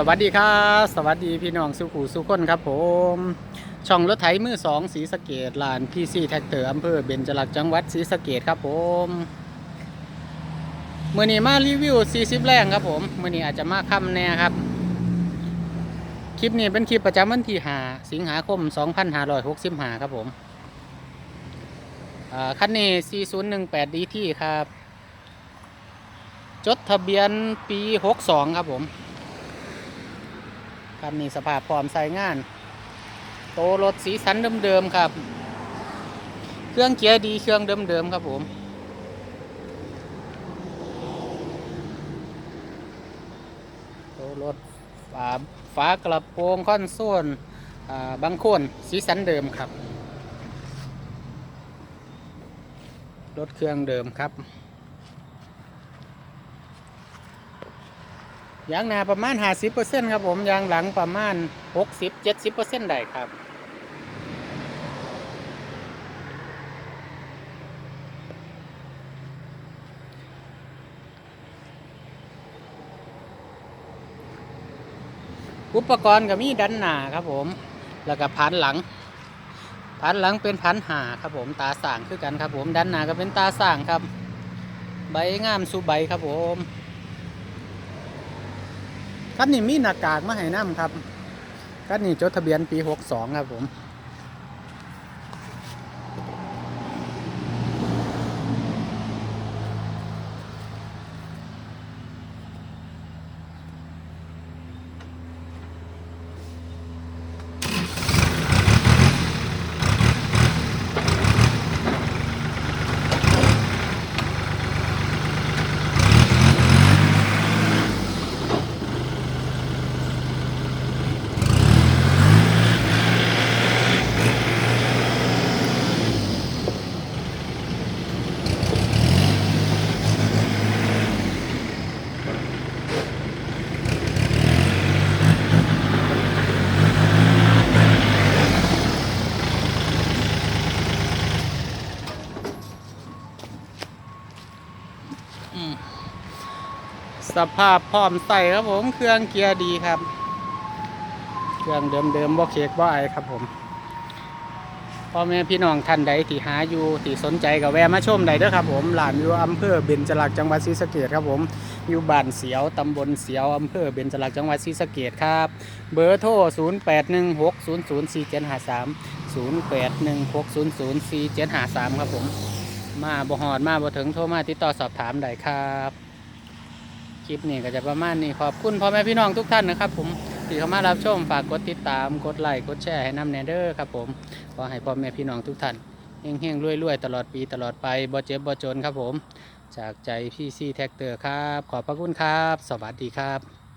สวัสดีครับสวัสดีพี่น้องสุขูสุคนครับผม ช่องรถไถมือสองสีสะเกดลานพีซีแท็กเตอร์อำเภอเบญจลักษ์จังหวัดศรีสะเกดครับผมเมื่อนี้มารีวิว 40 แรงครับผมเมื่อนี้อาจจะมาค่ำแน่ครับ คลิปนี้เป็นคลิปประจำวันที่5สิงหาคม 2565 ครับผมอ่าคันนี้ 4018 DT ครับ จดทะเบียนปี 62 ครับผม ครับนี่สภาพพร้อมใส่งาน โตรถสีสันเดิมๆครับ เครื่องเกียร์ดีเครื่องเดิมๆครับผมโตรถฝาฝากระโปรงคอนโซลอ่าบางคนสีสันเดิมครับ รถเครื่องเดิมครับ ยางหน้าประมาณ 50%ครับผมยางหลังประมาณ 60-70%ได้ครับอุปกรณ์ก็มีดันหนาครับผม แล้วก็พันหลัง พันหลังเป็นพันหาครับผม ตาส่างคือกันครับผม ดันหนาก็เป็นตาส่างครับ ใบงามสุใบครับผม คับนี่มีหน้ากากมาให้น้ำครับคับนี่จดทะเบียนปี 62 ครับผม สภาพพร้อมใส่ครับผม เครื่องเกียร์ดีครับ เครื่องเดิมๆบ่เค้กบ่ไอครับผมพ่อแม่พี่น้องท่านใดที่หาอยู่ที่สนใจก็แวะมาชมได้เด้อครับผมหลานอยู่อำเภอเบญจลักจังหวัดศรีสะเกษครับผมอยู่บ้านเสียวตำบลเสียวอำเภอเบญจลักจังหวัดศรีสะเกษครับ เบอร์โทร 0816004753 0816004753 ครับผม มาบ่หอดมาบ่ถึงโทรมาติดต่อสอบถามได้ครับคลิปนี้ก็จะประมาณนี้ขอบคุณพ่อแม่พี่น้องทุกท่านนะครับ ผมที่เข้ามารับชมฝากกดติดตามกดไลค์กดแชร์ให้น้ำแนเดอร์ครับผมขอให้พ่อแม่พี่น้องทุกท่านเฮงๆรวยๆตลอดปีตลอดไปบ่เจ็บบ่จนครับผม จากใจพี่ซีแท็กเตอร์ครับ ขอบพระคุณครับ สวัสดีครับ